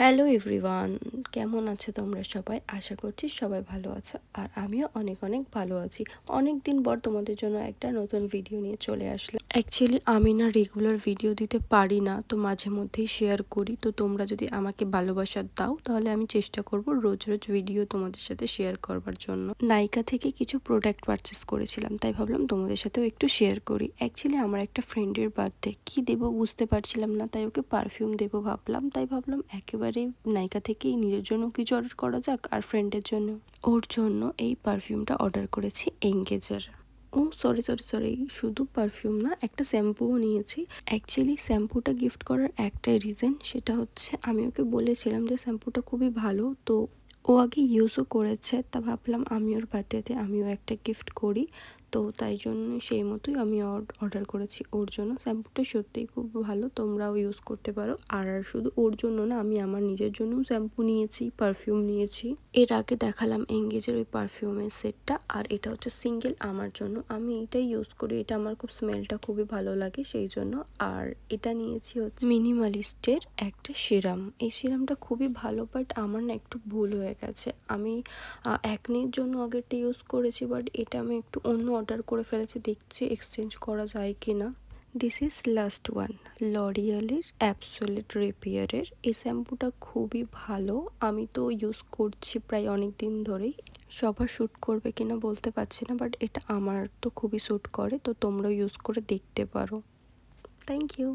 Hello everyone, কেমন আছো তোমরা সবাই? আশা করছি সবাই ভালো আছো আর আমিও অনেক অনেক ভালো আছি। অনেক দিন পর তোমাদের জন্য একটা নতুন ভিডিও নিয়ে চলে আসলাম। অ্যাকচুয়ালি আমি না রেগুলার ভিডিও দিতে পারি না, তো মাঝে মধ্যেই শেয়ার করি। তো তোমরা যদি আমাকে ভালোবাসা দাও, তাহলে আমি চেষ্টা করব রোজ রোজ ভিডিও তোমাদের সাথে শেয়ার করবার জন্য। নাইকা থেকে কিছু প্রোডাক্ট পারচেস করেছিলাম, তাই ভাবলাম তোমাদের সাথেও একটু শেয়ার করি। অ্যাকচুয়ালি আমার একটা ফ্রেন্ডের বার্থডে কি দেবো বুঝতে পারছিলাম না, তাই ওকে পারফিউম দেবো ভাবলাম, তাই ভাবলাম একেবারে নাইকা থেকেই নিজের জন্য কিছু অর্ডার করা যাক আর ফ্রেন্ডের জন্য। ওর জন্য এই পারফিউমটা অর্ডার করেছি এঙ্গেজার ও সরি সরি সরি শুধু পারফিউম না, একটা শ্যাম্পুও নিয়েছি। অ্যাকচুয়ালি শ্যাম্পুটা গিফট করার একটাই রিজন সেটা হচ্ছে আমি ওকে বলেছিলাম যে শ্যাম্পুটা খুবই ভালো, তো ও আগে ইউজও করেছে, তা ভাবলাম আমি ওর বার্থডেতে আমিও একটা গিফট করি। তো তাই জন্য সেই মতোই আমি অর্ডার করেছি ওর জন্য। শ্যাম্পুটা সত্যিই খুব ভালো, তোমরাও ইউজ করতে পারো। আর শুধু ওর জন্য না, আমি আমার নিজের জন্যও শ্যাম্পু নিয়েছি পারফিউম নিয়েছি। এর আগে দেখালাম এঙ্গেজের ওই পারফিউমের সেটটা আর এটা হচ্ছে সিঙ্গেল আমার জন্য। আমি এটাই ইউজ করি, এটা আমার খুব স্মেলটা খুবই ভালো লাগে সেই জন্য। আর এটা নিয়েছি হচ্ছে মিনিমালিস্টের একটা সিরাম এই সিরামটা খুবই ভালো বাট আমার না একটু ভুল হয়ে গেছে। আমি একনির জন্য আগেরটা ইউজ করেছি বাট এটা আমি একটু অন্য অর্ডার করে ফেলেছি, দেখছি এক্সচেঞ্জ করা যায় কি না দিস ইজ লাস্ট ওয়ান লরিয়ালের অ্যাপসোলেট রিপেয়ারের এই শ্যাম্পুটা খুবই ভালো। আমি তো ইউজ করছি প্রায় অনেক দিন ধরেই। সবার শ্যুট করবে কিনা বলতে পারছি না বাট এটা আমার তো খুবই শ্যুট করে, তো তোমরাও ইউজ করে দেখতে পারো। Thank you